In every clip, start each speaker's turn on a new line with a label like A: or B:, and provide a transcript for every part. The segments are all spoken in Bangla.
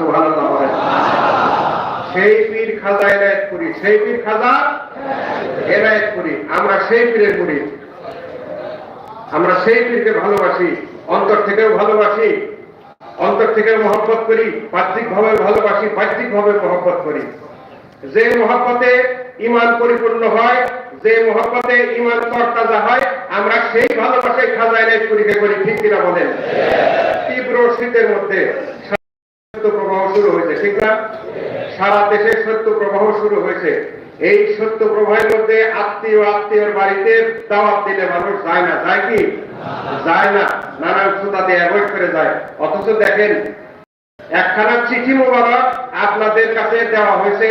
A: বলেন সেই পীর খাজা এনায়েত করি। সেই পীর খাজা এনায়েত করি। আমরা সেই পীরের করি আমরা সেই পীরকে ভালোবাসি। অন্তর থেকেও ভালোবাসি। অন্তর থেকেও মহব্বত করি। বাহ্যিক ভাবে ভালোবাসি বাহ্যিক ভাবে মহব্বত করি। যে মহব্বতে ইমান পরিপূর্ণ হয়, যে মহব্বতে ইমান তরতাজা হয়, আমরা সেই ভালোবাসায় খাজা এনায়েত করিকে করি। ঠিক কিনা বলেন? তীব্র শীতের মধ্যে। প্রবাহ শুরু হয়েছে, ঠিক না? সারা দেশে সত্য প্রবাহ শুরু হয়েছে। এই সত্য প্রবাহের মধ্যে আত্মীয়, আত্মীয়র বাড়িতে দাওয়াত দিলে মানুষ যায় না। যায় কি? যায় না। নানান শ্রোতাতে অ্যাভয়েড করে যায়। অথচ দেখেন, একখানা চিঠি মোবারক আপনাদের কাছে দেওয়া হয়েছে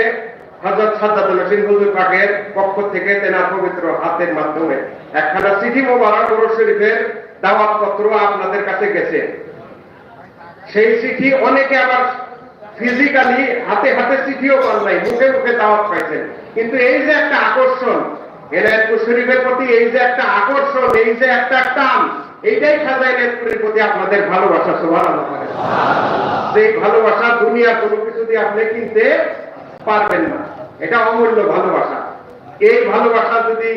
A: হজরত সাদ্দাতুল হোসেন হুজুর পাকের পক্ষ থেকে তেনার পবিত্র হাতের মাধ্যমে। একখানা চিঠি মোবারক ওর শরীফের দাওয়াত পত্র আপনাদের কাছে গেছে। সেই চিঠি অনেকে আবার ফিজিক্যালি হাতে হাতে চিঠিও পান নাই মুখে মুখে দাওয়াত পাইছেন কিন্তু এই যে একটা আকর্ষণ শরীফের প্রতি এই যে একটা আকর্ষণ এই যে একটা টান এইটাই খাজা প্রতি আপনাদের ভালোবাসা সবার সেই ভালোবাসা দুনিয়ার কোনো কিছু দিয়ে আপনি কিনতে পারবেন না এটা অমূল্য ভালোবাসা। এই ভালোবাসা যদি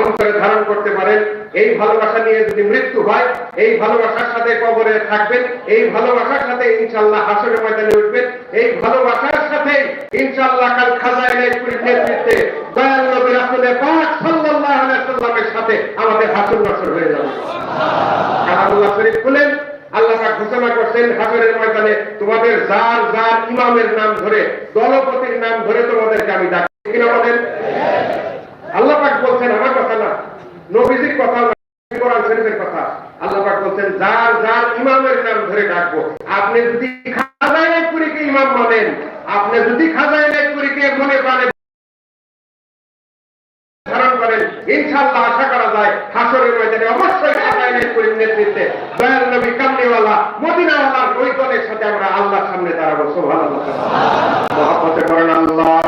A: অন্তরে ধারণ করতে পারেন এই ভালোবাসা নিয়ে যদি মৃত্যু হয়, এই ভালোবাসার সাথে কবরে থাকবেন, এই ভালোবাসার সাথে ইনশাল্লাহ হাসরের ময়দানে উঠবেন, এই ভালোবাসার সাথে কাল নেতৃত্বে দয়াল সাল্লাল্লাহু আলাইহি সাল্লামের সাথে আমাদের হাসর হয়ে যাবে। শরীফ খুলেন আল্লাহ পাক ঘোষণা হাসরের ময়দানে তোমাদের যার যার ইমামের নাম ধরে, দলপতির নাম ধরে তোমাদেরকে আমি ডাকি কিনা বলেন আল্লাহ পাক বলছেন, আমার কথা না। নবীজির কথা, কোরআন শরীফের কথা। আল্লাহ বলছেন, যার যার ইমামের নাম ধরে ডাকবো, আপনি যদি ইমাম মানেন, আপনি যদি মনে করেন আশা করা যায় হাসরের ময়দানে অবশ্যই নেতৃত্বে আমরা সামনে দাঁড়াবো, সুবহানাল্লাহ। আল্লাহ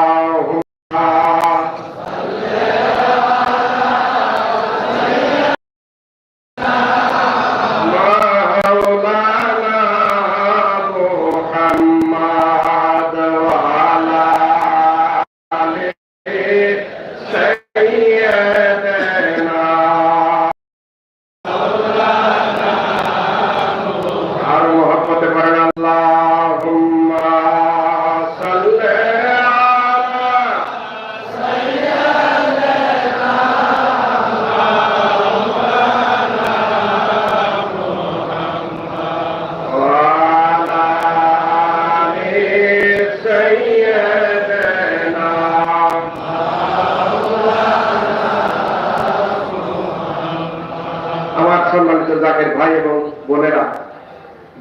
A: ভাই এবং বোনেরা,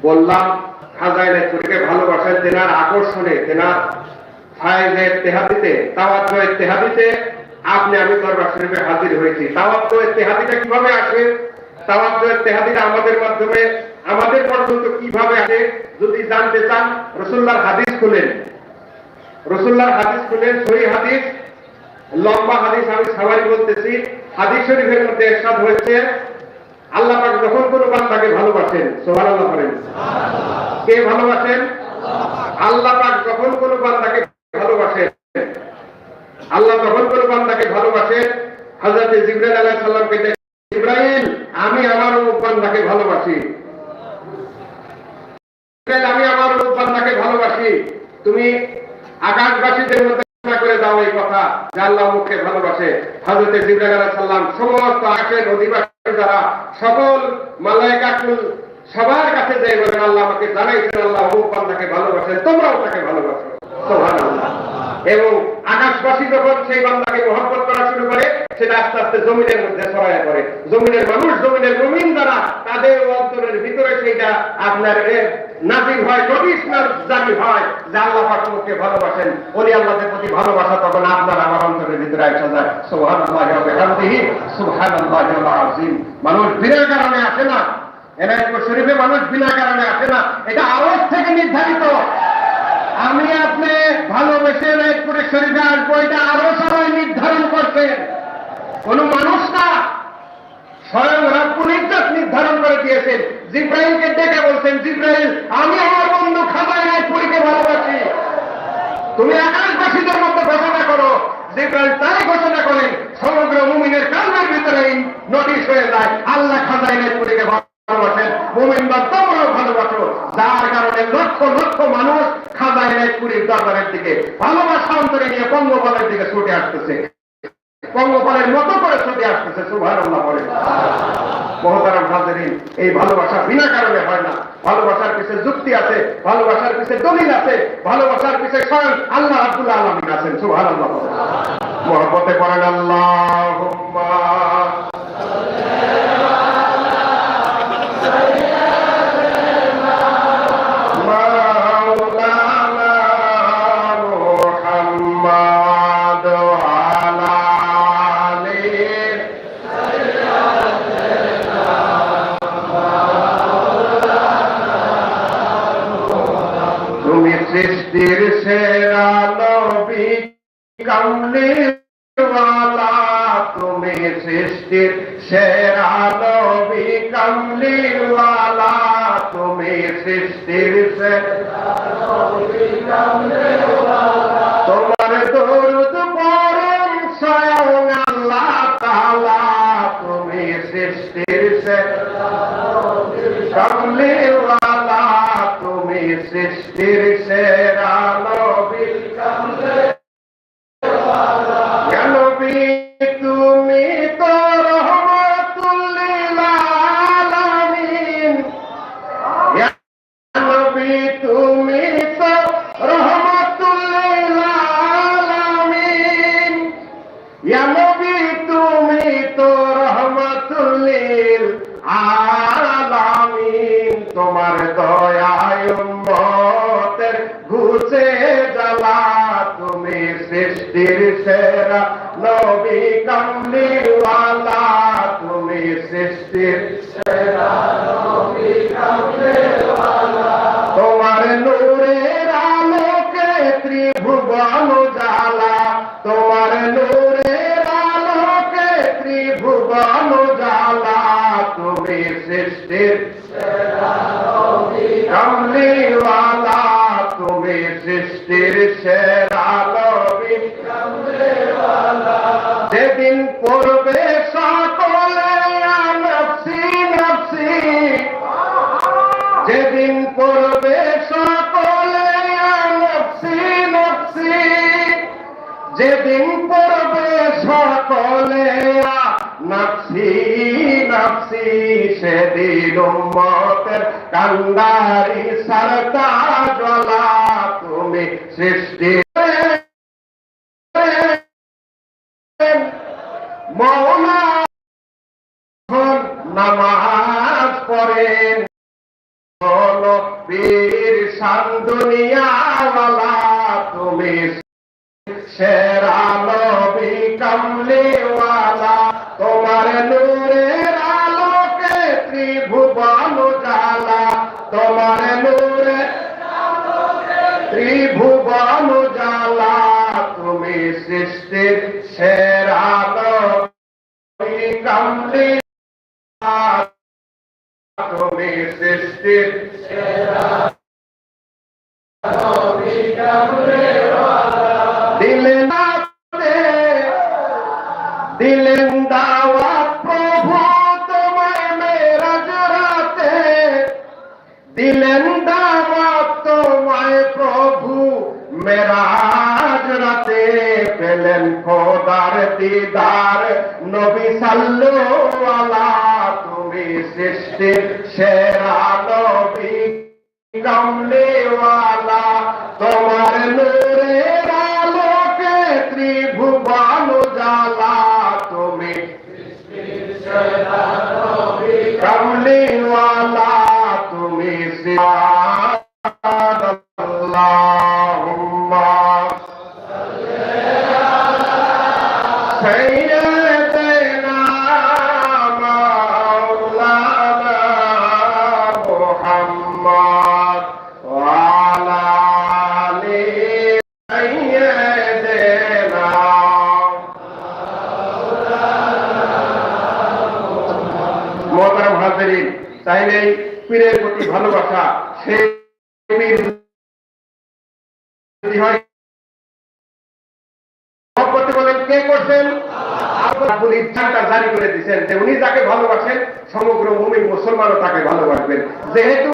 A: বললাম খাজাইন চুরিকে ভালোবাসেন, তেনার আকর্ষণে, তেনার ফায়েজের তেহাদিতে তাওয়াজ্জের তেহাদিতে আপনি আমি দরবার শরীফে হাজির হয়েছি। তাওয়াজ্জের তেহাদিটা কীভাবে আসে? আমাদের মাধ্যমে, আমাদের পর্যন্ত কীভাবে আসে? যদি জানতে চান হাদিস খুলেন। হাদিস খুলেন, সহি হাদিস, লম্বা হাদিস আমি সবাই বলতেছি। হাদিস শরীফের মধ্যে এরশাদ হয়েছে আল্লাহ পাক যখন কোন বান্দাকে ভালোবাসেন সুবহানাল্লাহ করেন কে ভালোবাসেন? আল্লাহ পাক যখন কোন বান্দাকে ভালোবাসেন আল্লাহ যখন কোন বান্দাকে ভালোবাসেন হযরত জিবরাইল আলাইহিস সালামকে ডেকে, জিবরাইল আমি আমার বান্দাকে ভালোবাসি। আমি আমার বান্দাকে ভালোবাসি। তুমি আকাশবাসীদের মধ্যে করে দাও এই কথা যে আল্লাহ মুখে ভালোবাসে। হজরতে জিবরাইল আলাইহিস সালাম সমস্ত আকাশের অধিবাসী যারা সকল মালায়কাকুল সবার কাছে যাই বলেন, আল্লাহ আমাকে জানাইছেন, আল্লাহ অমুক বান্দাকে ভালোবাসেন, তোমরাও তাকে ভালোবাসো। সুবহানাল্লাহ। এবং আকাশবাসী যখন সেই বান্দাকে মহব্বত করা শুরু করে, সেটা আস্তে আস্তে জমিনের মধ্যে ছড়ায় পড়ে। জমিনের মানুষ, জমিনের জমিন দ্বারা তাদের অন্তরের ভিতরে সেইটা আপনার নাজির হয় হয়, যে আল্লাহ ভালোবাসেন। ওলি আল্লাহদের প্রতি ভালোবাসা তখন আপনার আমার অন্তরের ভিতরে আসা যায়। ওয়া আযীম মানুষ বিনা কারণে আসে না। শরীফে মানুষ বিনা কারণে আসে না। এটা আওয়াজ থেকে নির্ধারিত। আমি আপনি ভালোবেসে রায়পুরে শরীফে আসব এটা আরও সবাই নির্ধারণ করছেন। কোন মানুষ না স্বয়ং রব্বুল ইজ্জত নির্ধারণ করে দিয়েছেন। জিব্রাইলকে ডেকে বলছেন, জিব্রাইল, আমি আমার বন্ধু খাবার রায়পুরীকে তুমি আকাশবাসীদের মধ্যে ঘোষণা করো। জিব্রাইল তাই ঘোষণা করেন, সমগ্র মুমিনের কালমের ভিতরে নোটিশ হয়ে যায়, আল্লাহ খাজাইনের পুরীকে ভালোবাসেন। মুমিনরা তোমরাও ভালোবাসো। যার কারণে লক্ষ লক্ষ মানুষ খাজাইনের পুরীর দরবারের দিকে। ভালোবাসা অন্তরে নিয়ে পঙ্গপালের দিকে ছুটে আসতেছে। পঙ্গপালের মতো করে ছুটে আসতেছে সুভার বলে। এই ভালোবাসা বিনা কারণে হয় না। ভালোবাসার পিছনে যুক্তি আছে, ভালোবাসার পিছনে দলিল আছে, ভালোবাসার পিছনে স্বয়ং আল্লাহ আব্দুল্লাহ আলমিন আছেন সুভার আল্লাহ মহব্বতে করেন আল্লাহ সৃষ্টির সেরা নবী কামলিওয়ালা তুমি সৃষ্টির সেরা নবী কামলিওয়ালা তুমি সৃষ্টির সেরা তোমার সৃষ্টির সেরা নবী নবী সেরা নবী কামলিওয়ালা, তুমি সৃষ্টির তোমার নূরের আলোকে ত্রিভুবন জ্বালা। তোমার নূরের আলোকে ত্রিভুবন জ্বালা। তুমি সৃষ্টির যেদিন পড়বে সকলে নফসি নফসি। যেদিন পড়বে সকলে নফসি নফসি। সেদিন মতের কান্দারি সরতা জ্বলা তুমি সৃষ্টি মৌলা নামাজ পড়েন হলো বীর সান্দুনিয়াওয়ালা তুমি সেরা নবী তোমার নূরের আলোকে ত্রিভুবন জ্বালা। তোমার নূরে ত্রিভুবন জ্বালা। তুমি সৃষ্টির সেরা নবী কমলিওয়ালা। তুমি সৃষ্টির দিলেন দাওয়াত প্রভু তোমায় মেরাজ রাতে। দিলেন দাওয়াত তোমায় প্রভু মেরাজ রাতে। পেলেন খোদার দিদার নবী সাল্লু তুমি সৃষ্টির সেরা নবী কমলেওয়ালা তোমার নূরের আলোকে ত্রিভুবন জ্বালা তুমি কে করছেন? আব্দুল ইচ্ছাটা জারি করে যে উনি যাকে ভালোবাসেন, সমগ্র মুমিন মুসলমানও তাকে ভালোবাসবেন। যেহেতু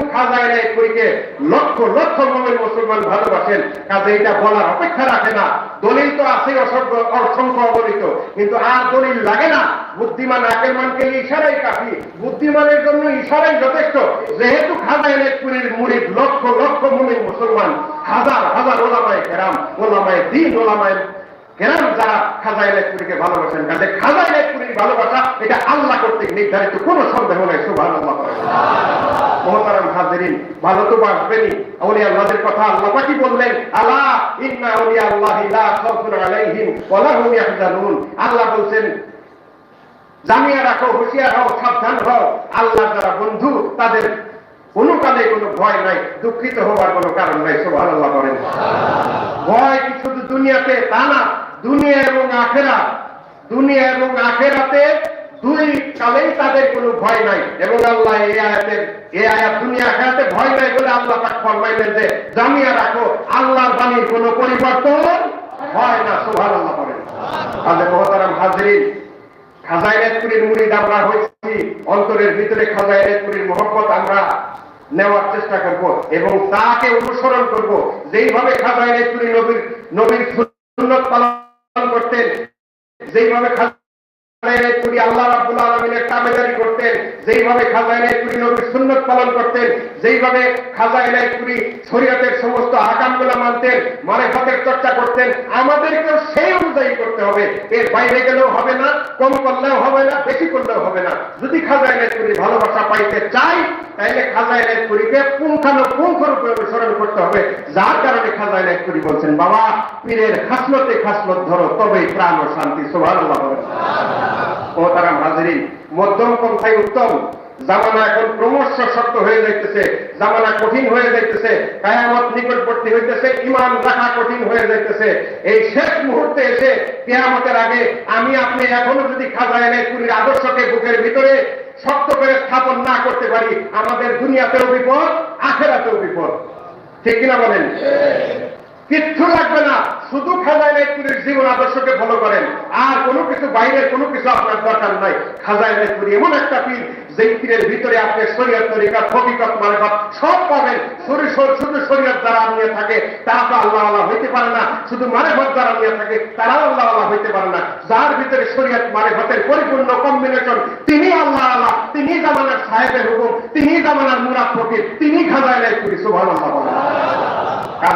A: লক্ষ লক্ষ মুমিন মুসলমান ভালোবাসেন, কাজে এটা বলার অপেক্ষা রাখে না। দলিল তো আছে অসংখ্য অসংখ্য কিন্তু আর দলিল লাগে না। বুদ্ধিমান আকেরমানকে ইশারাই কাফি। বুদ্ধিমানের জন্য ইশারাই যথেষ্ট। যেহেতু খাজা এনায়েতপুরীর মুরিদ লক্ষ লক্ষ মুমিন মুসলমান, হাজার হাজার ওলামায় কেরাম, ওলামায় দিন, ওলামায় কেরাম যারা খাজা এলাইপুরীকে ভালোবাসেন খাজা এলাইপুরীর ভালোবাসা, এটা আল্লাহ কর্তৃক নির্ধারিত, কোনো সন্দেহ নেই সুভান আল্লাহ ভালো তো বাসবেনি আউলিয়া আল্লাহদের কথা আল্লাহ বললেন ইন্না আল্লাহ লা খাউফুন আলাইহিম ওয়া লা হুম ইয়াহজানুন। আল্লাহ বলছেন, জানিয়ে রাখো, হুঁশিয়ার হও, সাবধান হও। আল্লাহ যারা বন্ধু, তাদের কোনো কালে কোনো ভয় নাই, দুঃখিত হওয়ার কোনো কারণ নাই সুভান আল্লাহ করেন ভয় কি শুধু দুনিয়াতে তা না দুনিয়া এবং আখেরা দুনিয়া এবং আখেরাতে দুই কালেই তাদের কোনো ভয় নাই। এবং আল্লাহ এই আয়াতের এই আয়াত দুনিয়া আখেরাতে ভয় নাই বলে আল্লাহ পাক ফরমাইলেন যে জানিয়ে রাখো, আল্লাহর বাণীর কোনো পরিবর্তন হয় না, সুবহানাল্লাহ করেন তাহলে মহতারাম হাজরিন খাজাইনাতপুরীর মুরিদ আমরা হয়েছি, অন্তরের ভিতরে খাজাইনাতপুরীর মোহব্বত আমরা নেওয়ার চেষ্টা করব এবং তাকে অনুসরণ করব। যেইভাবে খাজাইনাতপুরী নবীর নবীর সুন্নত পালন করতেন, যেইভাবে যেইভাবে খাজাইনাতপুরী নবীর সুন্নত পালন করতেন, যেইভাবে শরীয়তের আকামগুলো মানতেন, মারেফাতের চর্চা করতেন, আমাদেরকেও সেই অনুযায়ী করতে হবে। এর বাইরে গেলেও হবে না, কম করলেও হবে না, বেশি করলেও হবে না। যদি খাজাইনাতপুরী ভালোবাসা পাইতে চাই তাইলে খাজাইনাতপুরীকে পুঙ্খানুপুঙ্খ রূপে অনুসরণ করতে হবে। যার কারণে খাজাইনাতপুরী বলছেন বাবা পীরের খাসলতে খাসলত ধরো তবেই প্রাণ ও শান্তি সোভার ও তারা হাজিরিন মধ্যম পন্থায় উত্তম। জামানা এখন ক্রমশ শক্ত হয়ে যাইতেছে, জামানা কঠিন হয়ে যাইতেছে, কায়ামত নিকটবর্তী হইতেছে ইমান রাখা কঠিন হয়ে যাইতেছে। এই শেষ মুহূর্তে এসে কেয়ামতের আগে আমি আপনি এখনও যদি খাজা এনে পুরীর আদর্শকে বুকের ভিতরে শক্ত করে স্থাপন না করতে পারি, আমাদের দুনিয়াতেও বিপদ, আখেরাতেও বিপদ। ঠিক কিনা বলেন? কিচ্ছু লাগবে না। শুধু খাজায় নাইপুরের জীবন আদর্শকে ফলো করেন। আর কোনো কিছু বাইরের কোনো কিছু আপনার দরকার নাই। খাজায় নাইপুরি এমন একটা পীর যে পীরের ভিতরে আপনি শরীয়ত তরিকা, ফকিকত মারেফত সব পাবেন। শরীর শুধু শরীয়ত যারা নিয়ে থাকে, তারা তো আল্লাহ আল্লাহ হইতে পারে না। শুধু মারেফত যারা নিয়ে থাকে, তারাও আল্লাহ আল্লাহ হইতে পারে না। যার ভিতরে শরীয়ত মারেফতের পরিপূর্ণ কম্বিনেশন তিনি আল্লাহ আল্লাহ, তিনি জামানার সাহেবের হুকুম, তিনি জামানার মুরাদ ফকির, তিনি খাজায় নাইপুরি সুবহানাল্লাহ বলেন।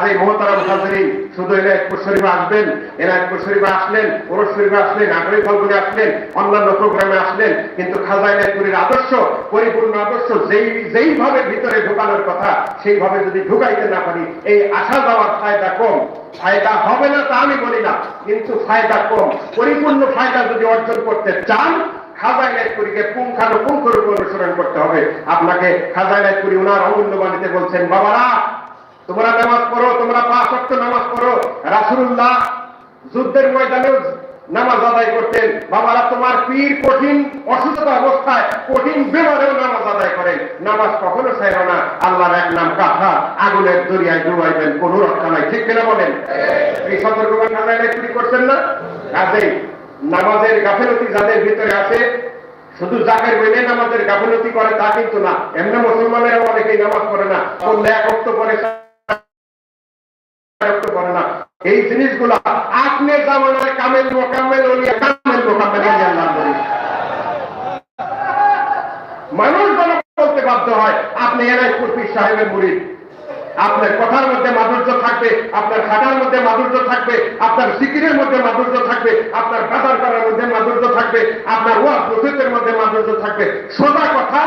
A: কাজে মোহতারাম হাজরিন শুধু এনায়তপুর শরীফে আসবেন এনায়তপুর শরীফে আসলেন, ওরস শরীফে আসলেন আগ্রহী ফলগুনে আসলেন, অন্যান্য প্রোগ্রামে আসলেন, কিন্তু খাজা এনায়তপুরের আদর্শ, পরিপূর্ণ আদর্শ যেই যেইভাবে ভিতরে ঢুকানোর কথা সেইভাবে যদি ঢুকাইতে না পারি, এই আসা যাওয়ার ফায়দা কম। ফায়দা হবে না তা আমি বলি না, কিন্তু ফায়দা কম। পরিপূর্ণ ফায়দা যদি অর্জন করতে চান, খাজা নাইপুরীকে পুঙ্খানুপুঙ্খ রূপে অনুসরণ করতে হবে। আপনাকে খাজা নাইপুরি ওনার অমূল্য বাণীতে বলছেন, বাবারা তোমরা নামাজ পড়ো, তোমরা পাঁচ অক্ট নামাজ পড়ো। রাসুল্লাহ যুদ্ধের ময়দানেও নামাজ আদায় করতেন। বাবারা তোমার পীর কঠিন, অসুস্থ অবস্থায়, কঠিন বেমারেও নামাজ আদায় করেন। নামাজ কখনো চাইব না। আল্লাহর এক নাম কাঠা আগুনের দরিয়ায় ডুবাইবেন, কোন রক্ষা নাই। ঠিক কিনা বলেন? এই সতর্কবান খানায় চুরি করছেন না? কাজেই নামাজের গাফেলতি যাদের ভিতরে আছে, শুধু জাকের বেনে নামাজের গাফিলতি করে, তা কিন্তু না। এমনি মুসলমানেরা অনেকেই নামাজ পড়ে না। এক অক্ত পরে বিরক্ত করে না। এই জিনিসগুলো আপনি জামানায় কামেল মোকামেল ওলিয়া কামেল মোকামেল ওলিয়া আল্লাহ মানুষ যেন বলতে বাধ্য হয়, আপনি এনাই কুরফি সাহেবের মুরিদ। আপনার কথার মধ্যে মাধুর্য থাকবে, আপনার খাটার মধ্যে মাধুর্য থাকবে, আপনার সিকিরের মধ্যে মাধুর্য থাকবে, আপনার বাজার করার মধ্যে মাধুর্য থাকবে, আপনার ওয়াজ নসিতের মধ্যে মাধুর্য থাকবে। সোজা কথা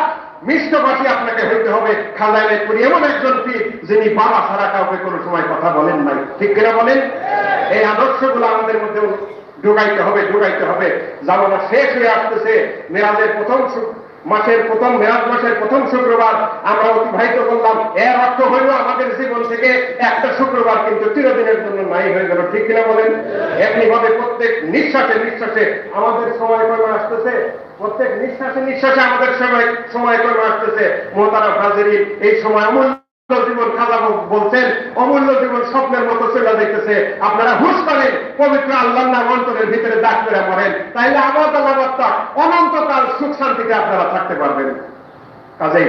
A: মিষ্টভাষী আপনাকে হইতে হবে। খাজাইলে করি এমন একজন পীর যিনি বাবা ছাড়া কাউকে কোনো সময় কথা বলেন নাই। ঠিক কিনা বলেন? এই আদর্শগুলো আমাদের মধ্যে ঢুকাইতে হবে ঢুকাইতে হবে। জামানা শেষ হয়ে আসতেছে, মেরাজের প্রথম মাসের প্রথম, মেয়াদ মাসের প্রথম শুক্রবার আমরা অতিবাহিত করলাম। এর অর্থ হইল আমাদের জীবন থেকে একটা শুক্রবার কিন্তু চিরদিনের জন্য নাই হয়ে গেল। ঠিক কিনা বলেন? এমনি ভাবে প্রত্যেক নিঃশ্বাসে নিঃশ্বাসে আমাদের সময় কর্মে আসতেছে? প্রত্যেক নিঃশ্বাসে নিঃশ্বাসে আমাদের সময় সময় কর্মে আসতেছে? মোহতারা হাজিরি এই সময় অমূল্য জীবন খাজা বলছেন, অমূল্য জীবন স্বপ্নের মতো চলে দেখতেছে আপনারা হুশ করেন, পবিত্র আল্লাহ নাম অন্তরের ভিতরে দাগ করে পড়েন। তাইলে আবাদ আলাবাদটা অনন্তকাল সুখ শান্তিতে আপনারা থাকতে পারবেন। কাজে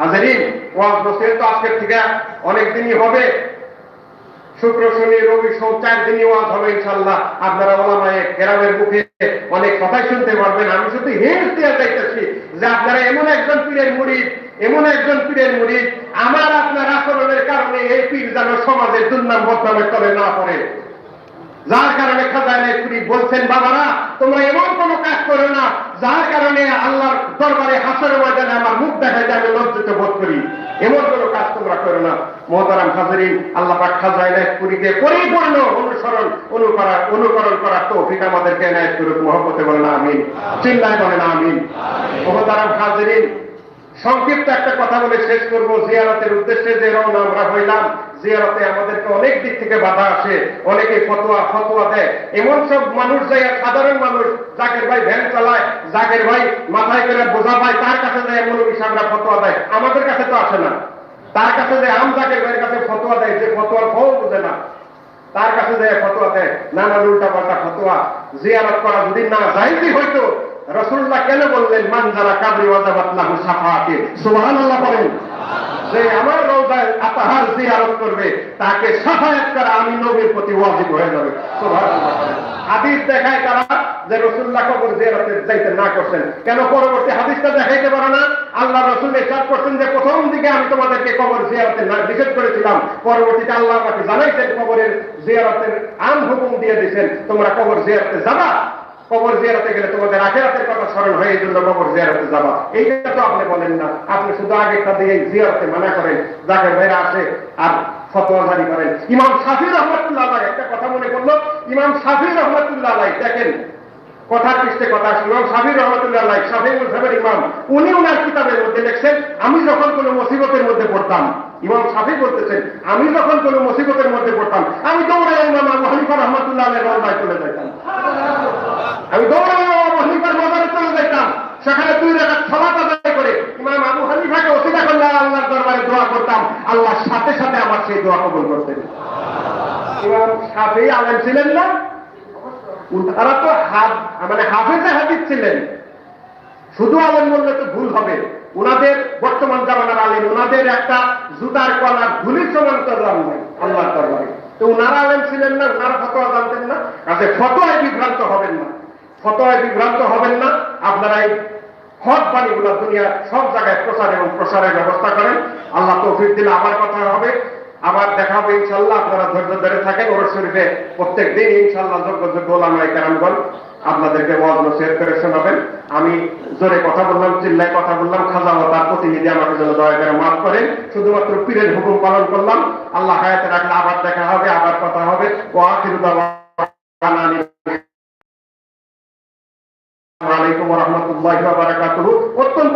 A: হাজারিন, ওয়াজ বসে তো আজকের থেকে অনেকদিনই হবে। শুক্র শনি রবি সোম, চার দিনই ওয়াজ হবে ইনশাল্লাহ আপনারা ওলামায়ে কেরামের মুখে অনেক কথাই শুনতে পারবেন। আমি শুধু হিন্স দিয়ে যাইতেছি যে আপনারা এমন একজন পীরের মুড়ি এমন একজন পীরের মুড়ি আমার আপনার আচরণের কারণে এই পীর যেন সমাজের দুর্নাম বদনামে তলে না পড়ে। যার কারণে খাজায় পুরি বলছেন বাবারা তোমরা এমন কোন কাজ করো না। যার কারণে আল্লাহর দরবারে হাসরের ময়দানে আমার মুখ দেখা যায় আমি লজ্জিত বোধ করি। এমন কোন কাজ তোমরা করো না। মহতারাম হাজারিন আল্লাহ পাক খাজায় পুরীকে পরিপূর্ণ অনুসরণ অনুকরণ অনুকরণ করার তৌফিক আমাদেরকে এনায়ত করুক। মহব্বতে বলেন আমিন। চিল্লায় বলেন আমিন। মহতারাম হাজারিন সংক্ষিপ্ত একটা কথা বলে শেষ করব। জিয়ারতের উদ্দেশ্যে যে রওনা আমরা হইলাম, জিয়ারতে আমাদেরকে অনেক দিক থেকে বাধা আসে, অনেকে ফতোয়া ফতোয়া দেয়। এমন সব মানুষ যায় সাধারণ মানুষ, জাকের ভাই ভ্যান চালায়, জাকের ভাই মাথায় করে বোঝা পায়, তার কাছে যায় এমন সামরা ফতোয়া দেয়। আমাদের কাছে তো আসে না। তার কাছে যে আম জাকের ভাইয়ের কাছে ফতোয়া দেয়, যে ফতোয়ার ফল বুঝে না। তার কাছে যে ফতোয়া দেয়, নানা উল্টা পাল্টা ফতোয়া। জিয়ারত করা যদি না যাইতে হইতো রসুল্লাহ কেন বললেন, মান যারা কাবরি ওয়াজাবাত লাহু সাফাতে সুবহানাল্লাহ বলেন। যে আমার রওজায় আতাহার জিয়ারত করবে, তাকে সাফায়াত করা আমি নবীর প্রতি ওয়াজিব হয়ে যাবে। সুবহানাল্লাহ হাদিস দেখায় তারা যে রসুল্লাহ কবর জিয়ারতে যাইতে না করছেন। কেন পরবর্তী হাদিসটা দেখাইতে পারে না? আল্লাহ রসুল ইরশাদ করছেন যে, প্রথম দিকে আমি তোমাদেরকে কবর জিয়ারতে না নিষেধ করেছিলাম। পরবর্তীতে আল্লাহ আমাকে জানাইছেন কবরের জিয়ারতের আম হুকুম দিয়ে দিয়েছেন, তোমরা কবর জিয়ারতে যাবা? কবর জিয়ারতে গেলে তোমাদের আখেরাতের কথা স্মরণ হয়ে এই জন্য কবর জিয়ারতে যাবা। এইটা তো আপনি বলেন না। আপনি শুধু আগেরটা দিয়ে জিয়ারতে মানা করেন, যাকে বাইরে আসে আর ফতোয়া জারি করেন। ইমাম শাফি রহমতুল্লাহ আলাই একটা কথা মনে করল ইমাম শাফি রহমতুল্লাহ আলাই দেখেন, কথার পৃষ্ঠে কথা আসে ইমাম শাফি রহমতুল্লাহ আলাই শাফি মুসাফের ইমাম, উনি ওনার কিতাবের মধ্যে লিখছেন, আমি যখন কোনো মুসিবতের মধ্যে পড়তাম, ইমাম শাফি বলতেছেন, আমি যখন কোনো মুসিবতের মধ্যে পড়তাম, আমি দৌড়ে ইমাম আবু হানিফা রহমতুল্লাহ আলাই রহমায় চলে যাইতাম। আমি হানিফার চলে যাইতাম সেখানে দুই রেখা সলাত আদায় করে ইমাম আবু হানিফাকে ওসিলা করলে আল্লাহর দরবারে দোয়া করতাম। আল্লাহর সাথে সাথে আমার সেই দোয়া কবুল করতেন। ইমাম সাফি আলেম ছিলেন না? তারা তো হাফ মানে হাফেজে হাদিস ছিলেন। শুধু আলেম বললে তো ভুল হবে। ওনাদের বর্তমান জামানার আলেম ওনাদের একটা জুতার কলার ধুলির সমান করলাম আল্লাহর দরবারে। তো ওনারা আলেম ছিলেন না ওনারা ফতোয়া জানতেন না। কাজে ফতোয়ায় বিভ্রান্ত হবেন না। ফতোয়ায় বিভ্রান্ত হবেন না। আপনারা এই হক বাণীগুলো দুনিয়ার সব জায়গায় প্রচার এবং প্রসারের ব্যবস্থা করেন। আল্লাহ তৌফিক দিলে আবার কথা হবে। আবার দেখা হবে ইনশাল্লাহ আপনারা ধৈর্য ধরে থাকেন। ওর শরীফে প্রত্যেক দিন ইনশাল্লাহ যোগ্য যোগ্য ওলামাই কারামগণ আপনাদেরকে ওয়াজ নসিহত করে শোনাবেন। আমি জোরে কথা বললাম, চিল্লায় কথা বললাম। খাজা ও তার প্রতিনিধি আমাকে যেন দয়া করে মাফ করেন। শুধুমাত্র পীরের হুকুম পালন করলাম। আল্লাহ হায়াতে রাখলে আবার দেখা হবে, আবার কথা হবে। ও আখিরু আলাইকুম রাহমাতুল্লাহি বারাকাতুহু। অত্যন্ত